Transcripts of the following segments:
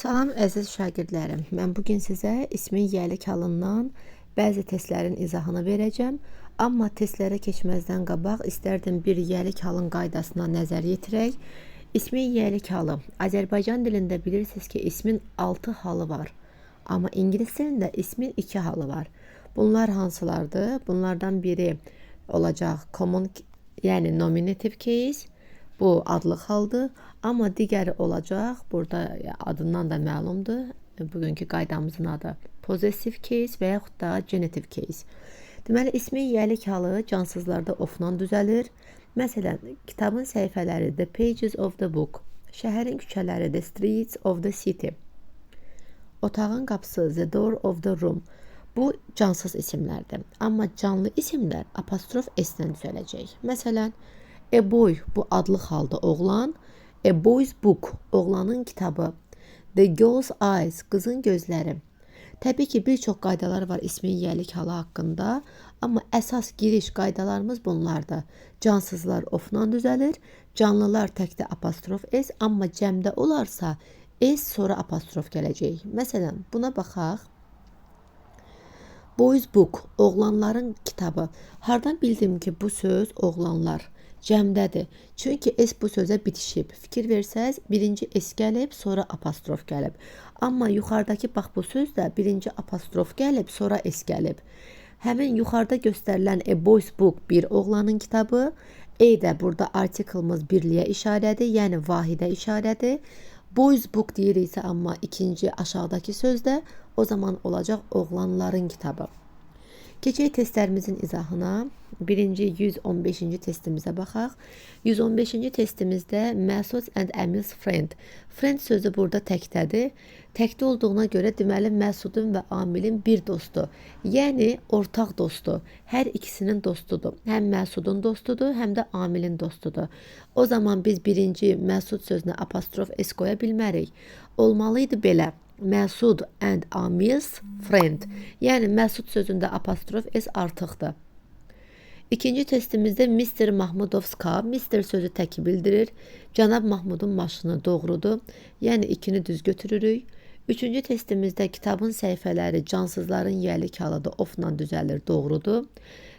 Salam əziz şagirdlərim. Mən bu gün sizə ismin yiyəlik halından bəzi testlərin izahını verəcəm. Amma testlərə keçməzdən qabaq istərdim bir yiyəlik halın qaydasına nəzər yetirək. İsmin yiyəlik halı. Azərbaycan dilində bilirsiniz ki, ismin 6 halı var. Amma ingilis dilində ismin 2 halı var. Bunlar hansılardır? Bunlardan biri olacaq common, yəni nominative case. Bu adlı haldır. Amma digəri olacaq. Burada adından da məlumdur. Bugünkü qaydamızın adı possessive case və yaxud da genitive case. Deməli, ismi yiyəlik halı cansızlarda ofla düzəlir. Məsələn, kitabın səhifələri the pages of the book, şəhərin küçələri the streets of the city, otağın qapısı the door of the room. Bu cansız isimlərdir. Amma canlı isimlər apostrof s-lə düzələcək. Məsələn, A boy bu adlı halda oğlan. A boy's book oğlanın kitabı. The girl's eyes qızın gözləri. Təbii ki, bir çox qaydalar var ismin yiyəlik halı haqqında, amma əsas giriş qaydalarımız bunlardır. Cansızlar ofla düzəlir, canlılar təkdə apostrof s, amma cəmdə olarsa s sonra apostrof gələcək. Məsələn, buna baxaq. Boys book, oğlanların kitabı. Hardan bildim ki, bu söz oğlanlar cəmdədir. Çünki s bu sözə bitişib. Fikir versəz, birinci s gəlib, sonra apostrof gəlib. Amma yuxarıdakı bax bu sözdə birinci apostrof gəlib, sonra s gəlib. Həmin yuxarıda göstərilən a boy's book bir oğlanın kitabı, e də burada artiklımız birliyə işarədir, yəni vahidə işarədir. Boys book deyiriksə amma ikinci aşağıdakı sözdə o zaman olacaq oğlanların kitabı. Keçək testlərimizin izahına. Birinci 115-ci testimizə baxaq. 115-ci testimizdə Məsud and Emil's friend. Friend sözü burada təkdədir. Təkdə olduğuna görə deməli Məsudun və Amilin bir dostu, yəni ortaq dostu. Hər ikisinin dostudur. Həm Məsudun dostudur, həm də Amilin dostudur. O zaman biz birinci Məsud sözünə apostrof s qoya bilmərik. Olmalıydı belə. Məsud and Amil's friend. Yəni Məsud sözündə apostrof s artıqdır. İkinci testimizdə Mr. Mahmudovska, Mr. sözü təki bildirir. Cənab Mahmudun maşını doğrudur. Yəni ikini düz götürürük. Üçüncü testimizdə kitabın səhifələri cansızların yiyəlik halıda ofla düzəlir, doğrudur.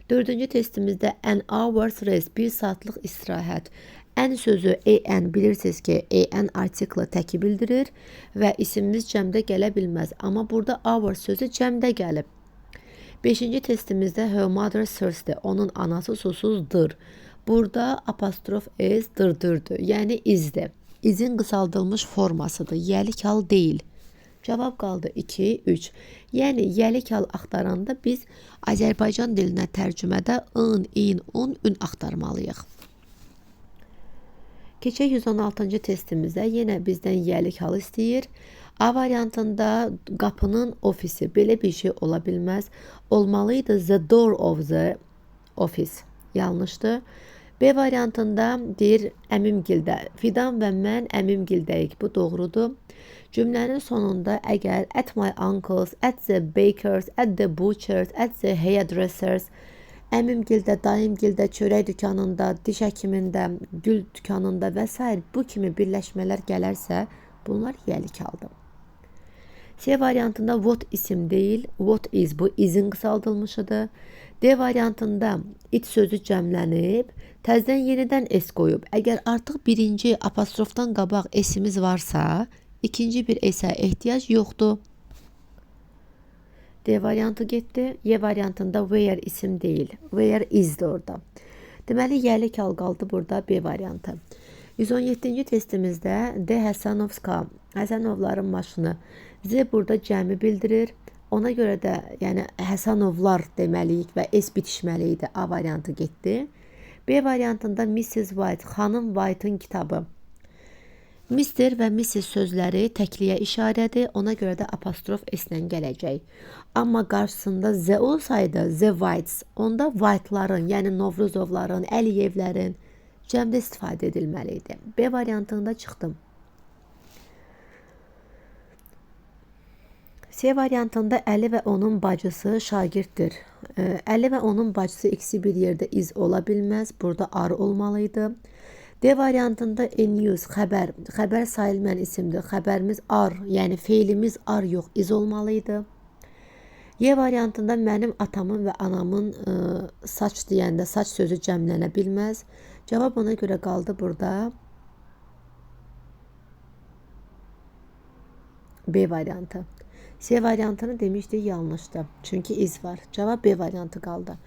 Dördüncü testimizdə an hour's rest, bir saatlıq istirahət. Ən sözü en bilirsiniz ki, en artiklı təki bildirir və isimimiz cəmdə gələ bilməz. Amma burada hour sözü cəmdə gəlib. Beşinci testimizdə her mother thirsty, onun anası susuzdur. Burada apostrof s dırdırdır, yəni izdir. İzin qısaldılmış formasıdır, yəlik hal deyil. Cavab qaldı 2, 3. Yəni yəlik hal axtaranda biz Azərbaycan dilinə tərcümədə ın, in, un, ün axtarmalıyıq. Keçək 116-cı testimizdə yenə bizdən yiyəlik hal istəyir. A variantında qapının ofisi belə bir şey ola bilməz. Olmalıydı the door of the office. Yanlışdır. B variantında deyir əmimgildə. Fidan və mən əmimgildəyik. Bu doğrudur. Cümlənin sonunda əgər at my uncles, at the bakers, at the butchers, at the hairdressers əmimgildə, dayımgildə, çörək dükanında, diş həkimində, gül dükanında və s. bu kimi birləşmələr gələrsə, bunlar yiyəlik aldı. C variantında what isim deyil, what is bu izin qısaldılmışıdır. D variantında it sözü cəmlənib, təzədən yenidən s qoyub. Əgər artıq birinci apostrofdan qabaq esimiz varsa, ikinci bir esə ehtiyac yoxdur. D variantı getdi. Y variantında where isim değil. Where is de orada. Deməli, yəlik al qaldı burada B variantı. 117-ci testimizdə D Həsənovska, Həsənovların maşını Z burada cəmi bildirir. Ona görə də, yəni Həsənovlar deməliyik və S bitişməli idi. A variantı getdi. B variantında Mrs. White, xanım White'ın kitabı. Mister və Mrs sözləri təkliyə işarədir. Ona görə də apostrof s-lə gələcək. Amma qarşısında z olsaydı, the whites, onda white'ların, yəni Novruzovların, Əliyevlərin cəmdə istifadə edilməli idi. B variantında çıxdım. C variantında Əli və onun bacısı şagirddir. Əli və onun bacısı ikisi bir yerdə iz ola bilməz. Burada ar olmalıydı. D variantında e news xəbər, xəbər sayılmayan isimdir. Xəbərimiz ar, yəni feilimiz ar yox, iz olmalıydı. Y variantında mənim atamın və anamın ə, saç deyəndə saç sözü cəmlənə bilməz. Cavab ona görə qaldı burada. B variantı. C variantını demişdik yanlışdı. Çünki iz var. Cavab B variantı qaldı.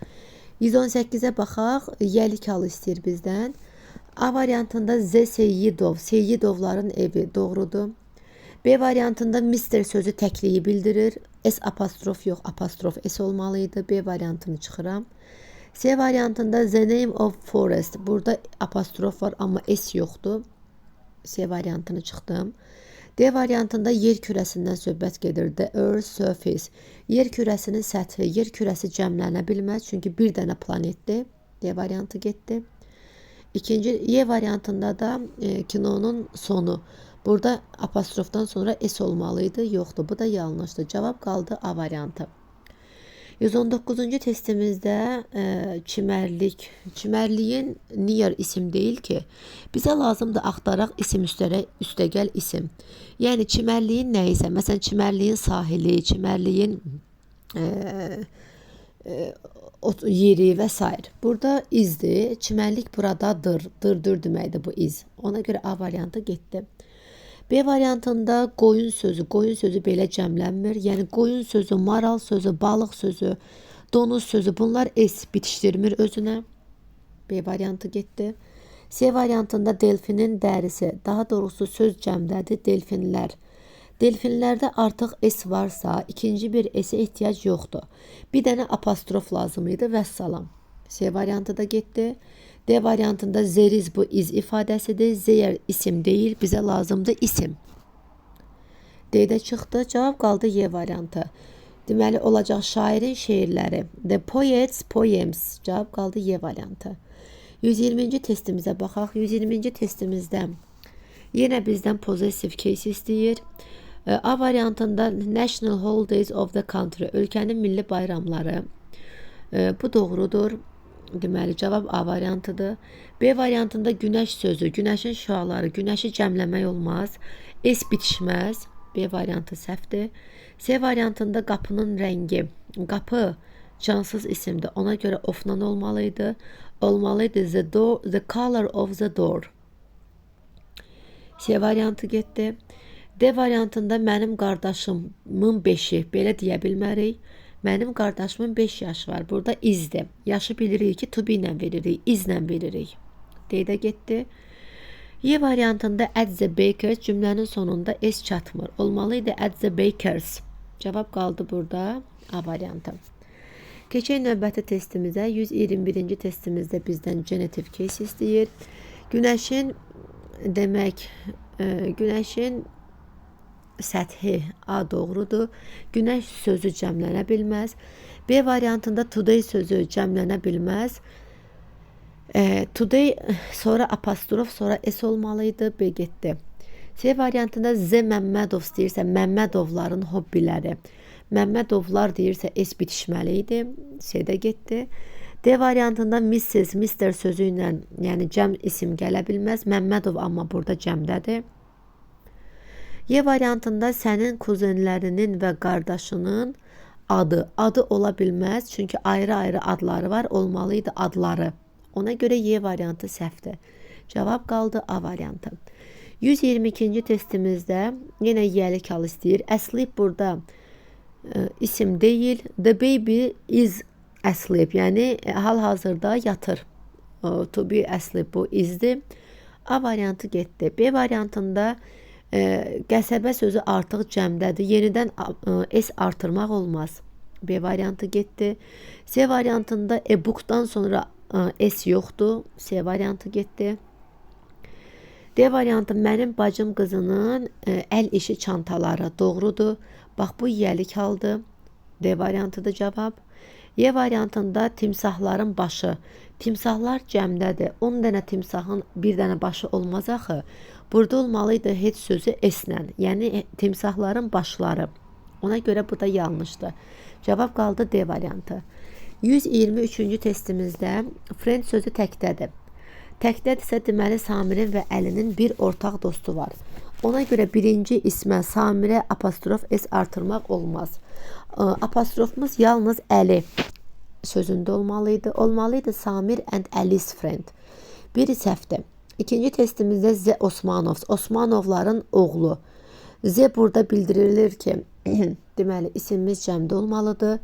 118-ə baxaq. Yəlik halı istəyir bizdən. A variantında Z Seyyidov, Seyyidovların evi doğrudur. B variantında Mr sözü təkliyi bildirir. S apostrof yox, apostrof S olmalıydı. B variantını çıxıram. C variantında The name of forest. Burada apostrof var amma S yoxdur. C variantını çıxdım. D variantında yer kürəsindən söhbət gedir. The Earth surface. Yer kürəsinin səthi, yer kürəsi cəmlənə bilməz çünki bir dənə planetdir. D variantı getdi. İkinci Y variantında da e, kinonun sonu. Burada apostrofdan sonra S olmalıydı. Yoxdur. Bu da yanlışdır. Cavab qaldı A variantı. 119-cu testimizdə e, çimərlik. Çimərliyin near isim deyil ki. Bizə lazımdır axtaraq isim üstərə üstəgəl isim. Yəni çimərliyin nə isə, məsələn çimərliyin sahili, çimərliyin e, yeri və s. Burada izdir. Çimərlik buradadır. Dırdır deməkdir bu iz. Ona görə A variantı getdi. B variantında qoyun sözü, qoyun sözü belə cəmlənmir. Yəni qoyun sözü, maral sözü, balıq sözü, donuz sözü bunlar s bitişdirmir özünə. B variantı getdi. C variantında delfinin dərisi, daha doğrusu söz cəmdədir delfinlər. Delfinlərdə artıq s varsa, ikinci bir s-ə ehtiyac yoxdur. Bir dənə apostrof lazım idi vəssalam. C variantı da getdi. D variantında zeriz bu iz ifadəsidir. Zeyer isim deyil, bizə lazımdır isim. D-də çıxdı. Cavab qaldı Y variantı. Deməli olacaq şairin şeirləri. The poets poems. Cavab qaldı Y variantı. 120-ci testimizə baxaq. 120-ci testimizdə yenə bizdən possessive case istəyir. E, A variantında National Holidays of the Country, ölkənin milli bayramları. E, Bu doğrudur. Deməli cavab A variantıdır. B variantında günəş sözü, günəşin şüaları, günəşi cəmləmək olmaz. S bitişməz. B variantı səhvdir. C variantında qapının rəngi. Qapı cansız isimdir. Ona görə ofnan olmalıydı. Olmalıydı the door, the color of the door. C variantı getdi. D variantında mənim qardaşımın 5-i belə deyə bilmərik. Mənim qardaşımın 5 yaşı var. Burada izdir. Yaşı bilirik ki, to be ilə veririk, izlə veririk. D-də getdi. Y variantında at the bakers cümlənin sonunda s çatmır. Olmalıydı at the bakers. Cavab qaldı burada A variantı. Keçək növbəti testimizə. 121-ci testimizdə bizdən genetiv case istəyir. Günəşin demək, e, günəşin səthi A doğrudur. Günəş sözü cəmlənə bilməz. B variantında today sözü cəmlənə bilməz. E, today sonra apostrof sonra s olmalıydı. B getdi. C variantında Z Məmmədov istəyirsə Məmmədovların hobbiləri. Məmmədovlar deyirsə s bitişməli idi. C-də getdi. D variantında Mrs, Mr sözü ilə, yəni cəm isim gələ bilməz. Məmmədov amma burada cəmdədir. Y variantında sənin kuzenlərinin və qardaşının adı. Adı ola bilməz, çünki ayrı-ayrı adları var, olmalıydı adları. Ona görə Y variantı səhvdir. Cavab qaldı A variantı. 122-ci testimizdə yenə yəlik hal istəyir. Asleep burada e, isim deyil. The baby is asleep. Yəni e, hal-hazırda yatır. O, to be asleep bu izdir. A variantı getdi. B variantında e, qəsəbə sözü artıq cəmdədir. Yenidən e, s artırmaq olmaz. B variantı getdi. C variantında e-bookdan sonra e, s yoxdur. C variantı getdi. D variantı mənim bacım qızının e, əl işi çantaları doğrudur. Bax bu yəlik haldır. D variantıdır cavab. Y variantında timsahların başı. Timsahlar cəmdədir. 10 dənə timsahın bir dənə başı olmaz axı. Burada olmalıydı heç sözü s-lə. Yəni timsahların başları. Ona görə bu da yanlışdır. Cavab qaldı D variantı. 123-cü testimizdə friend sözü təkdədir. Təkdədirsə deməli Samirin və Əlinin bir ortaq dostu var. Ona görə birinci ismə Samirə apostrof s artırmaq olmaz. Apostrofumuz yalnız Əli sözündə olmalıydı. Olmalıydı Samir and Alice friend. Biri səhvdir. İkinci testimizdə Z Osmanovs, Osmanovların oğlu. Z burada bildirilir ki, deməli isimimiz cəmdə olmalıdır.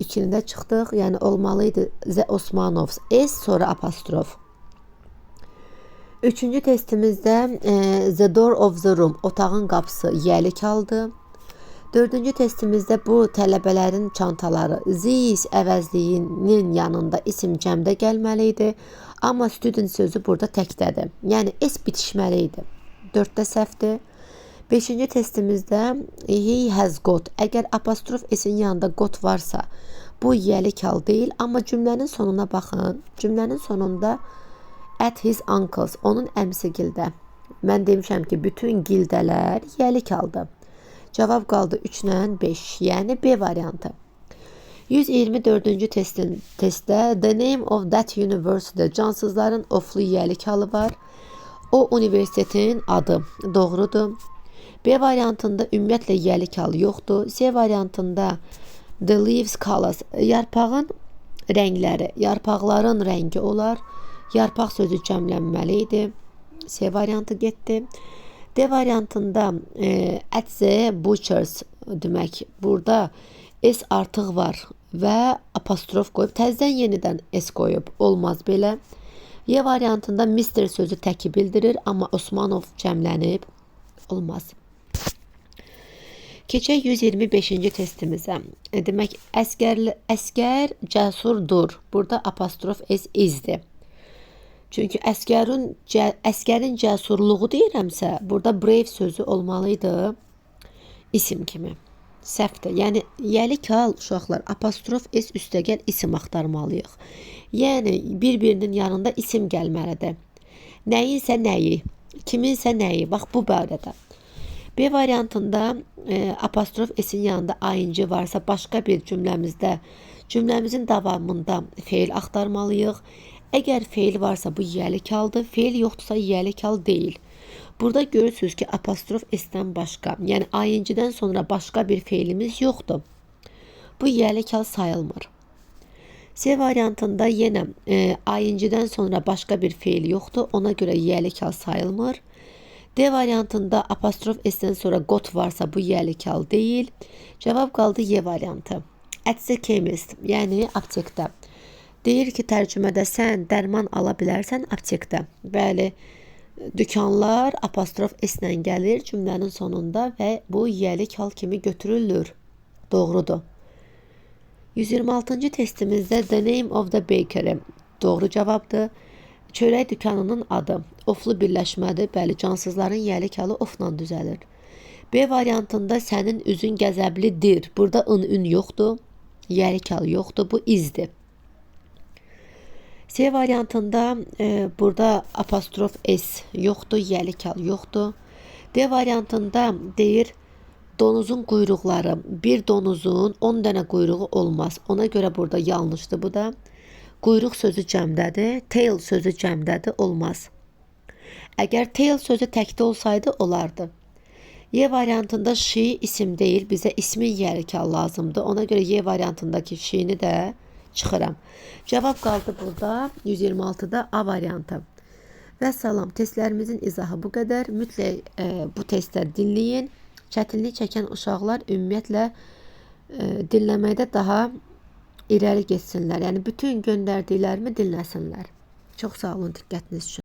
İkində çıxdıq, yəni olmalıydı Z Osmanovs. S sonra apostrof. Üçüncü testimizdə e, The Door of the Room, otağın qapısı yəlik aldı. Dördüncü testimizdə bu tələbələrin çantaları this əvəzliyinin yanında isim cəmdə gəlməli idi. Amma student sözü burada təkdədir. Yəni s bitişməli idi. 4-də səhvdir. 5-ci testimizdə he has got. Əgər apostrof s-in yanında got varsa, bu yəlik hal deyil, amma cümlənin sonuna baxın. Cümlənin sonunda at his uncles, onun əmsigildə. Mən demişəm ki, bütün gildələr yəlik aldı. Cavab qaldı 3 ilə 5, yəni B variantı. 124-cü testin testdə The name of that university cansızların oflu yəlik halı var. O universitetin adı doğrudur. B variantında ümumiyyətlə yəlik halı yoxdur. C variantında the leaves colors yarpağın rəngləri, yarpaqların rəngi olar. Yarpaq sözü cəmlənməli idi. C variantı getdi. D variantında e, at the butchers demək burada s artıq var və apostrof qoyub təzədən yenidən s qoyub. Olmaz belə. Y variantında Mr sözü təki bildirir, amma Osmanov cəmlənib. Olmaz. Keçək 125-ci testimizə. E, Demək, əskər, əskər cəsurdur. Burada apostrof s izdir. Çünki əskərin cə, əskərin cəsurluğu deyirəmsə, burada brave sözü olmalıydı isim kimi. Səhvdir. Yəni yəlik hal uşaqlar apostrof s üstəgəl isim axtarmalıyıq. Yəni bir-birinin yanında isim gəlməlidir. Nəyinsə nəyi, kiminsə nəyi. Bax bu barədə. B variantında e, apostrof s-in yanında ayıncı varsa başqa bir cümləmizdə cümləmizin davamında feil axtarmalıyıq. Əgər feil varsa bu yəlik haldır, feil yoxdursa yəlik hal deyil. Burada görürsünüz ki, apostrof s-dən başqa, yəni ayıncıdan sonra başqa bir feilimiz yoxdur. Bu yəlik hal sayılmır. C variantında yenə e, ayıncıdan sonra başqa bir feil yoxdur, ona görə yəlik hal sayılmır. D variantında apostrof s-dən sonra got varsa bu yəlik hal deyil. Cavab qaldı Y variantı. At the chemist, yəni aptekdə. Deyir ki, tərcümədə sən dərman ala bilərsən aptekdə. Bəli, dükanlar apostrof s-lə gəlir cümlənin sonunda və bu yəlik hal kimi götürülür. Doğrudur. 126-cı testimizdə The name of the bakery doğru cavabdır. Çörək dükanının adı oflu birləşmədir. Bəli, cansızların yəlik halı ofla düzəlir. B variantında sənin üzün qəzəblidir. Burada ın ün yoxdur. Yəlik halı yoxdur. Bu izdir. C variantında e, burada apostrof s yoxdur, yəlik hal yoxdur. D variantında deyir donuzun quyruqları, bir donuzun 10 dənə quyruğu olmaz. Ona görə burada yanlışdır bu da. Quyruq sözü cəmdədir, tail sözü cəmdədir, olmaz. Əgər tail sözü təkdə olsaydı olardı. Y variantında she isim deyil, bizə ismin yərik hal lazımdır. Ona görə Y variantındakı she-ni də çıxıram. Cavab qaldı burada 126-da A variantı. Və salam, testlərimizin izahı bu qədər. Mütləq e, bu testləri dinləyin. Çətinlik çəkən uşaqlar ümumiyyətlə e, dinləməkdə daha irəli getsinlər. Yəni bütün göndərdiklərimi dinləsinlər. Çox sağ olun diqqətiniz üçün.